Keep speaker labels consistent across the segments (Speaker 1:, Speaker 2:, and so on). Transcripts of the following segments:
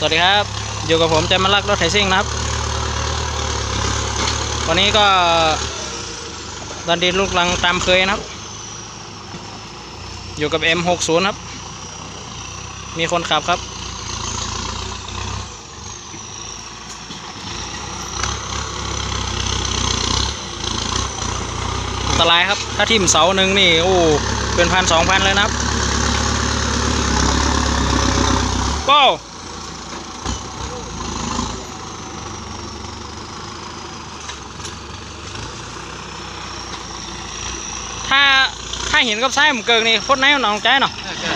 Speaker 1: สวัสดีครับ อยู่กับผมแจมมาลักรถไถซิ่งนะครับ วันนี้ก็ดันดินลูกลังตามเคยนะครับ อยู่กับ M60 ครับ มีคนขับครับ อันตรายครับ ถ้าทิ่มเสาหนึ่งนี่ โอ้ เป็นพันสองพันเลยนะครับโป้ถ้า ถ้าเห็นกับไส้ผมเกิงนี่โคตรแน่นอนใจเนาะ
Speaker 2: น่าจะ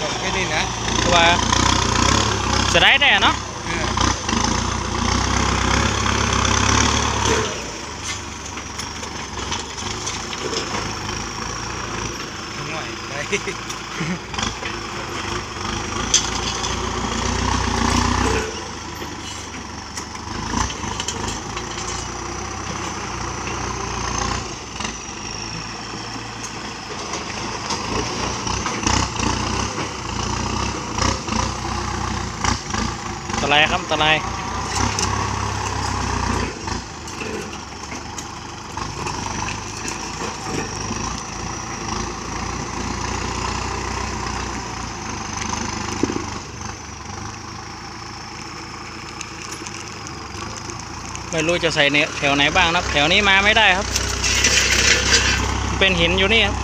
Speaker 2: จบแค่นี้นะ
Speaker 1: คือว่าจะได้แต่เนาะ
Speaker 2: เออหน่อยไป
Speaker 1: นตรายครับอันตรายไม่รู้จะใส่แถวไหนบ้างนะแถวนี้มาไม่ได้ครับ เป็นหินอยู่นี่ครับ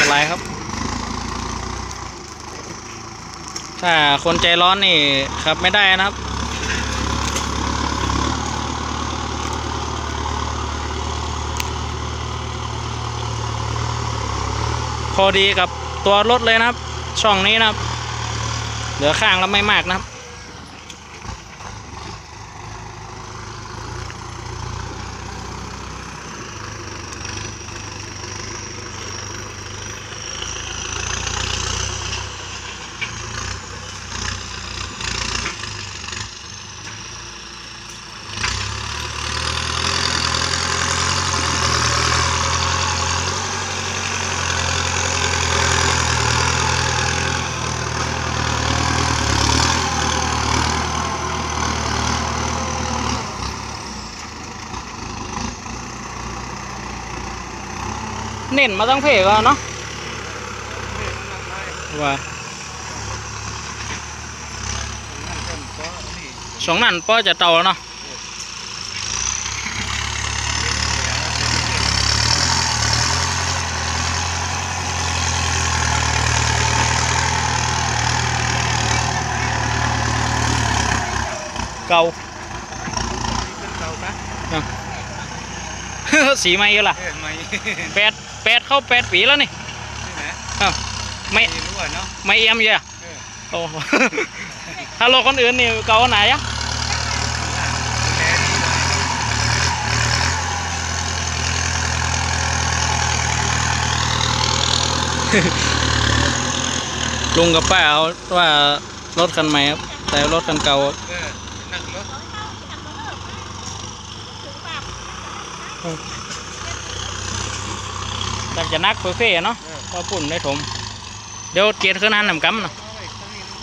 Speaker 1: อะไรครับ ถ้าคนใจร้อนนี่ขับไม่ได้นะครับพอดีกับตัวรถเลยนะครับ ช่องนี้นะครับ เหลือข้างแล้วไม่มากนะครับ เน้นมาตั้งเพก็เนาะว่าสองนั่นป้อจะเตา แล้วเนาะเก่าสีไม่เยอะล่ะ
Speaker 2: เออไม่
Speaker 1: แปดแปดเข้าแปดปีแล้วนี่
Speaker 2: นี่นะ
Speaker 1: อ้าวไม่
Speaker 2: ไม่รู้อะเนาะ
Speaker 1: ไม่เอี่ยมเยอะ
Speaker 2: เออ
Speaker 1: โอ้โหฮัลโหลคนอื่นนี่เก่าไหนอะ
Speaker 2: แพ้ดีเลย
Speaker 1: ลุงกับป้าเอาว่ารถคันใหม่ครับ แต่รถคันเก่าครับ
Speaker 2: เออนั่งรถ
Speaker 1: แต่จะนักเฟ่ๆเนาะ
Speaker 2: เออ
Speaker 1: ก็ปุ่นได้ถม เดี๋ยวเกียร์ขึ้นหันนำกำเนาะ
Speaker 2: เอาไว้ข้างนี้นะ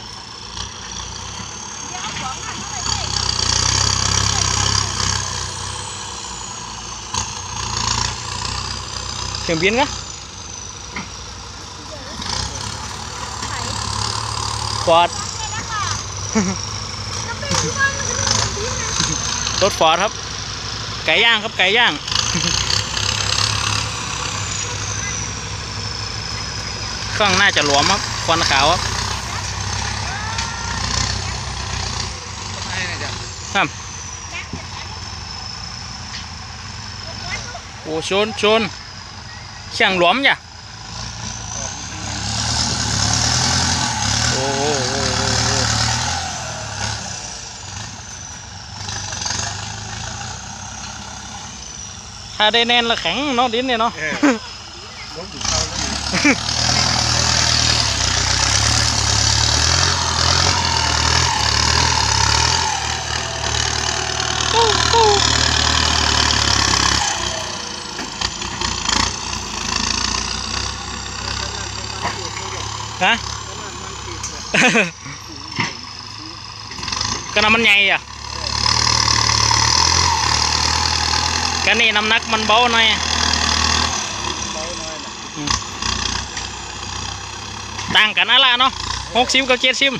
Speaker 1: เครื่องบินกะฟอร์ดรถฟอร์ดครับ ไก่ย่างครับไก่ย่าง เครื่องน่าจะหลวมครับควันขาวครับ
Speaker 2: ให้นะจ๊ะ
Speaker 1: ครับโอ้ชนชนเชียงหลวมจ้ะโอ้โอ้โอถ้าได้แน่นและแข็งเนาะดินเนี่ยเนาะ
Speaker 2: เออรถอยู่เข้าแล้วนี่
Speaker 1: เฮะ
Speaker 2: ประมาณมัน ขีดเลย
Speaker 1: ก็น้ำมันใหญ่อะกันนี่น้ำหนักมันเบาหน่อย
Speaker 2: เบาหน่อยนะ
Speaker 1: ต่างกันอะไรเนาะหกสิบกับเจ็ดสิบ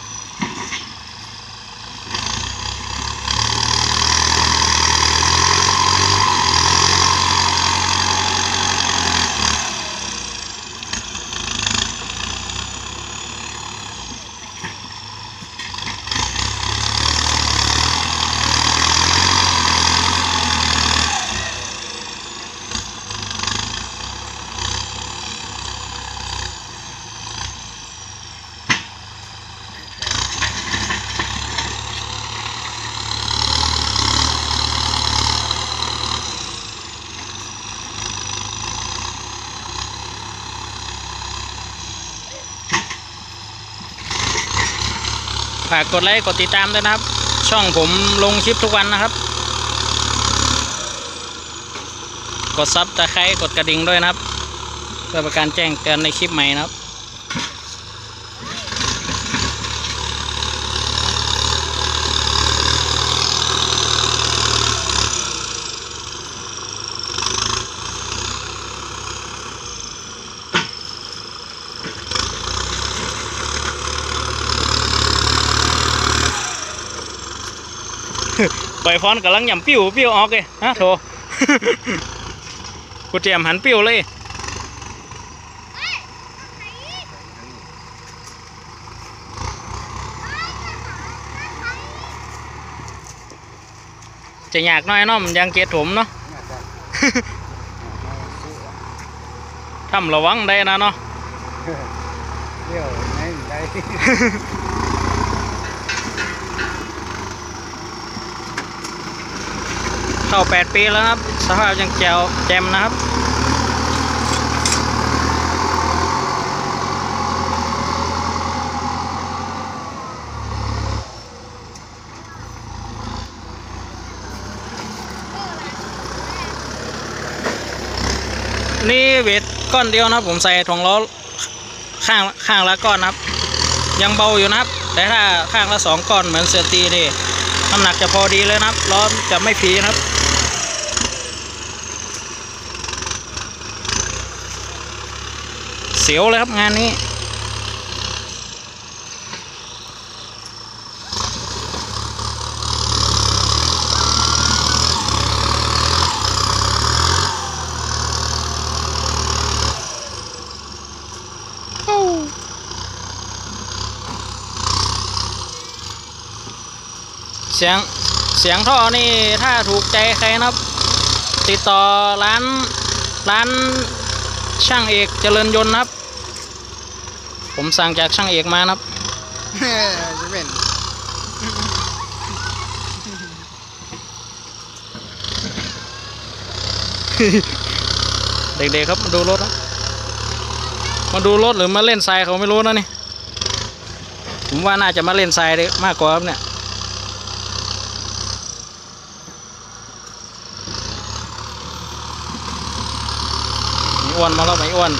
Speaker 1: ฝากกดไลค์กดติดตามด้วยนะครับ ช่องผมลงคลิปทุกวันนะครับ กดซับตะไคร้กดกระดิ่งด้วยนะครับ เพื่อป็นการแจ้งเตือนในคลิปใหม่นะครับ อยพรกำลังยำปิ้วปิ้วออกเลยฮะโถกูเตรียมหันปิ้วเลยจะยากหน้อยเนาะมันยังเกตถมเนาะ
Speaker 2: น่าจะ
Speaker 1: ทำระวังได้นะเนาะ
Speaker 2: เดี๋ยวไหนได้
Speaker 1: เข้าแปดปีแล้วครับ สภาพยังแจ๋วแจ่มนะครับ นี่เวทก้อนเดียวนะผมใส่ถุงล้อข้างข้างละก้อนนะครับ ยังเบาอยู่นะครับ แต่ถ้าข้างละสองก้อนเหมือนเสือตีนี่น้ำหนักจะพอดีเลยนะครับ ล้อจะไม่ผีนะครับ สียวเลยครับงานนี้ เสียง เสียงท่อนี่ถ้าถูกใจใครนะครับ ติดต่อร้านร้านช่างเอกเจริญยนต์ครับ ผมสั่งจากช่างเอกมานะครับ
Speaker 2: จะเป็น
Speaker 1: เด็กๆครับมาดูรถนะมาดูรถหรือมาเล่นทรายเขาไม่รู้นะนี่ ผมว่าน่าจะมาเล่นทรายดีมากกว่าครับเนี่ยไม่อ้วนมาแล้วไม่อ้วน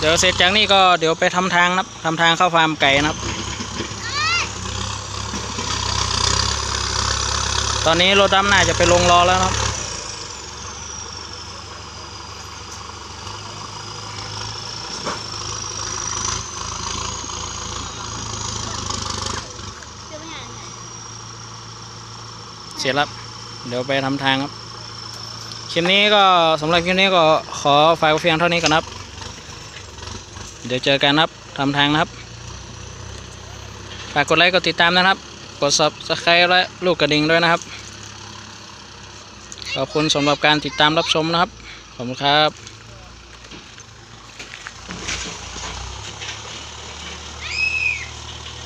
Speaker 1: เดี๋ยวเสร็จจากนี้ก็เดี๋ยวไปทำทางนะครับทำทางเข้าฟาร์มไก่นะครับ ตอนนี้รถดำน่าจะไปลงรอแล้วครับเสร็จแล้วเดี๋ยวไปทำทางครับคลิปนี้ก็สำหรับคลิปนี้ก็ขอฝากเพียงเท่านี้ก่อนครับ เดี๋ยวเจอกันครับทำทางนะครับฝากกดไลค์กดติดตามนะครับ กดซับสไคร b ์และลูกกระดิ่งด้วยนะครับ ขอบคุณสำหรับการติดตามรับชมนะครับ ขอบคุณครับ